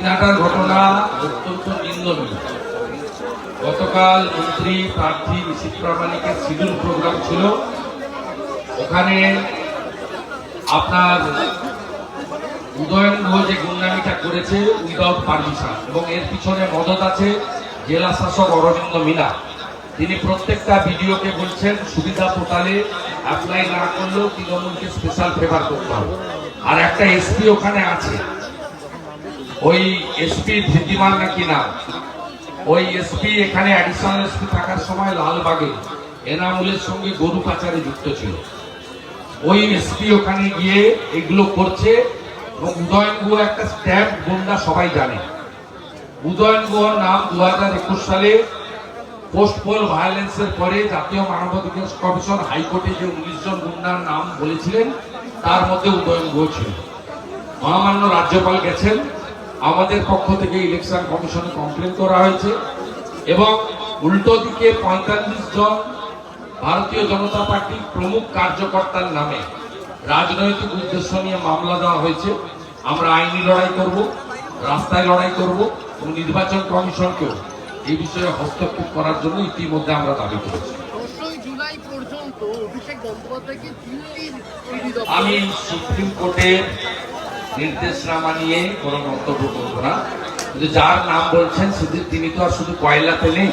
দিনাটার ঘটনা অত্যন্ত নিন্দনীয়। গতকাল মন্ত্রী প্রার্থী নিশীত প্রামাণিকের শিডিউল প্রোগ্রাম ছিল। ওখানে আপনার উদয়ন যে গুন্ডামিটা করেছে, উইদাউট পারমিশন, এবং এর পিছনে মদত আছে জেলা শাসক অরবিন্দ মিনা। তিনি প্রত্যেকটা ভিডিওকে বলছেন, সুবিধা পোর্টালে অ্যাপ্লাই না করলেও তৃণমূলকে স্পেশাল ফেভার করতে হবে। আর একটা এসপি ওখানে আছে। ওই এসপি ধৃতিমান নাকি না ওই এসপি এখানে অ্যাডিশনাল এসপি থাকার সময় লালবাগে এনামুলের সঙ্গে গরু পাচারে যুক্ত ছিল। ওই এসপি ওখানে গিয়ে এগুলো করছে এবং উদয়ন গুহ একটা স্ট্যাম্প গুন্ডা সবাই জানে। উদয়ন গুহর নাম দু হাজার একুশ সালে পোস্ট পোল ভায়োলেন্সের পরে জাতীয় মানবাধিকার কমিশন হাইকোর্টে যে উনিশ জন গুন্ডার নাম বলেছিলেন, তার মধ্যে উদয়ন গুহ ছিল। মহামান্য রাজ্যপাল গেছেন। আমাদের পক্ষ থেকে ইলেকশন কমিশনে কমপ্লেন করা হয়েছে এবং উল্টো দিকে পঁয়তাল্লিশ জন ভারতীয় জনতা পার্টির প্রমুখ কার্যকর্তার নামে রাজনৈতিক উদ্দেশ্য নিয়ে মামলা দেওয়া হয়েছে। আমরা আইনি লড়াই করব রাস্তায় লড়াই করব এবং নির্বাচন কমিশনকেও এই বিষয়ে হস্তক্ষেপ করার জন্য ইতিমধ্যে আমরা দাবি করেছি। আমি সুপ্রিম কোর্টের নির্দেশনামা নিয়ে কোনো মন্তব্য করব না। কিন্তু যার নাম বলছেন শুধু তিনি তো আর শুধু কয়লাতে নেই।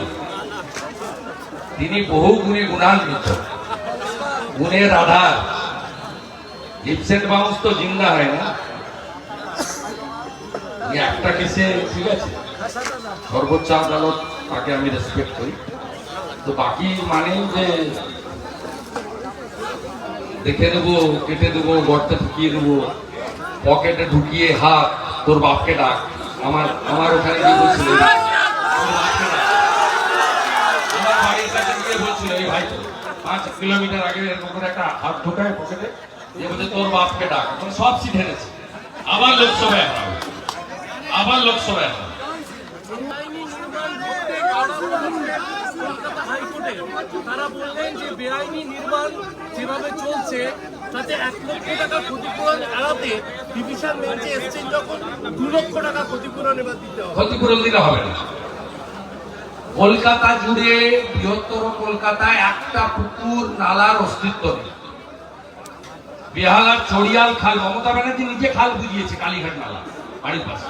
তিনি বহু গুণে গুণান্বিত গুণের আধার ইপসেন্ট বাউন্স তো জিন্দা হয় না। একটা কেসে ঠিক আছে। সর্বোচ্চ আদালত তাকে আমি রেসপেক্ট করি। তো বাকি মানে যে দেখে দেবো, কেটে দেবো, গর্তে ঢুকিয়ে দেবো পকেটে ঢুকিয়ে হাত, তোর বাপকে ডাক। আমার আমার ওখানে গিয়ে বলছিল তোর বাপকে ডাক। সব লোকসভায় লোকসভায় তারা যেভাবে চলছে তাতে এক লক্ষ টাকা ক্ষতিপূরণ এড়াতে ডিভিশন বেঞ্চে এসছেন যখন দু লক্ষ টাকা ক্ষতিপূরণ এবার দিতে হবে। ক্ষতিপূরণ দিলে হবে কলকাতা জুড়ে বৃহত্তর কলকাতায় একটা পুকুর, নালার অস্তিত্ব নেই। বেহালার চড়িয়াল খাল, মমতা ব্যানার্জি নিজে খাল বুঝিয়েছে, কালীঘাট নালা, বাড়ির পাশে।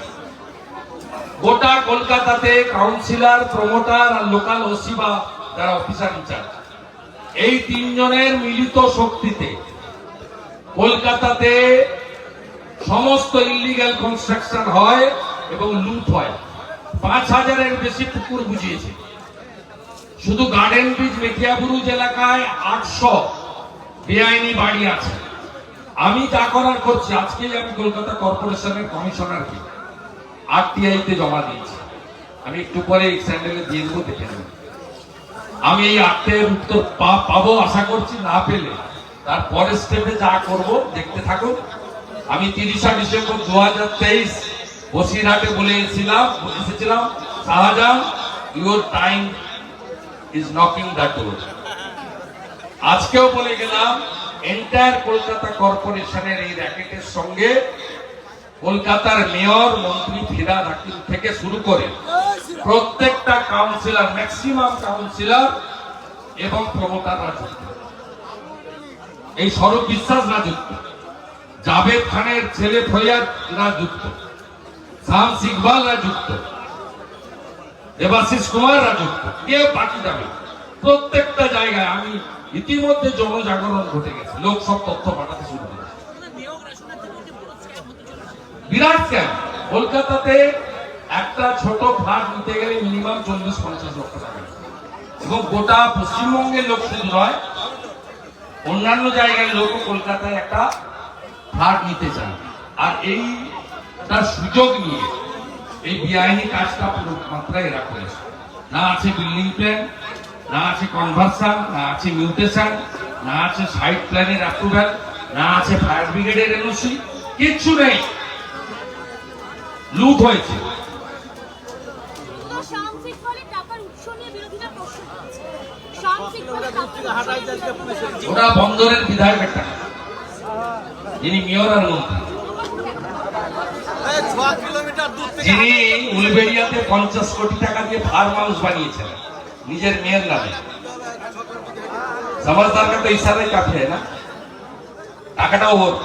গোটা কলকাতাতে কাউন্সিলর প্রমোটার আর লোকাল ওসি বা যারা অফিসার ইনচার্জ এই তিনজনের মিলিত শক্তিতে কলকাতাতে সমস্ত ইলিগাল কনস্ট্রাকশন হয় এবং লুট হয়। পাঁচ হাজারের বেশি পুকুর বুঝিয়েছে। শুধু গার্ডেন ব্রিজ মেটিয়াবুরুজ এলাকায় আটশো বেআইনি বাড়ি আছে। আমি যা করার করছি, আজকেই আমি কলকাতা কর্পোরেশনের কমিশনারকে আরটিআই তে জমা দিয়েছি। আমি একটু পরে এই স্যান্ডেলে দিয়ে দেবো, দেখে আমি এই আটটের উত্তর পাবো আশা করছি, না পেলে তার পরের স্টেপে যা করব, দেখতে থাকুন। আমি তিরিশা ডিসেম্বর দু হাজার তেইশ বসিরহাটে বলে এসেছিলাম এসেছিলাম, Shahjahan your time is knocking the door আজকেও বলে গেলাম এন্টায়ার কলকাতা কর্পোরেশনের এই র্যাকেটের সঙ্গে কলকাতার মেয়র মন্ত্রী ফিরাদ হাকিম থেকে শুরু করে প্রত্যেকটা কাউন্সিলর ম্যাক্সিমাম কাউন্সিলর এবং প্রমোটাররা যুক্ত এই স্বরূপ বিশ্বাসরা যুক্ত। জাভেদ খানের ছেলে ফৈয়াদরা যুক্ত। শাম সিকবালরা যুক্ত। দেবাশিস কুমাররা যুক্ত। কেউ বাকি যাবে প্রত্যেকটা জায়গায় আমি ইতিমধ্যে জনজাগরণ ঘটে গেছে। লোক সব তথ্য পাঠাতে শুরু করেছে। বিরাট ক্যাম্প। কলকাতাতে একটা ছোট ফ্ল্যাট নিতে গেলে মিনিমাম চল্লিশ পঞ্চাশ লক্ষ টাকা। এবং গোটা পশ্চিমবঙ্গের লোক শুধু নয় অন্যান্য জায়গায় লোক কলকাতায় একটা ফ্ল্যাট নিতে চান। আর এই তার সুযোগ নিয়ে এই বেআইনি কাজটা পুরো মাত্রায় এরা করেছে। না আছে বিল্ডিং প্ল্যান না আছে কনভার্সন না আছে মিউটেশন না আছে সাইট প্ল্যানের অ্যাপ্রুভ্যাল না আছে ফায়ার ব্রিগেডের এনওসি কিচ্ছু নেই। লুট হয়েছে। ওটা বন্দরের বিধায়কের টাকা যিনি মেয়র আর মন্ত্রী। যিনি উলবেড়িয়াতে পঞ্চাশ কোটি টাকা দিয়ে ফার্ম হাউস বানিয়েছিলেন নিজের মেয়ের নামে। কা তো ইশারাই কাফি হয় না? টাকাটাও ওর।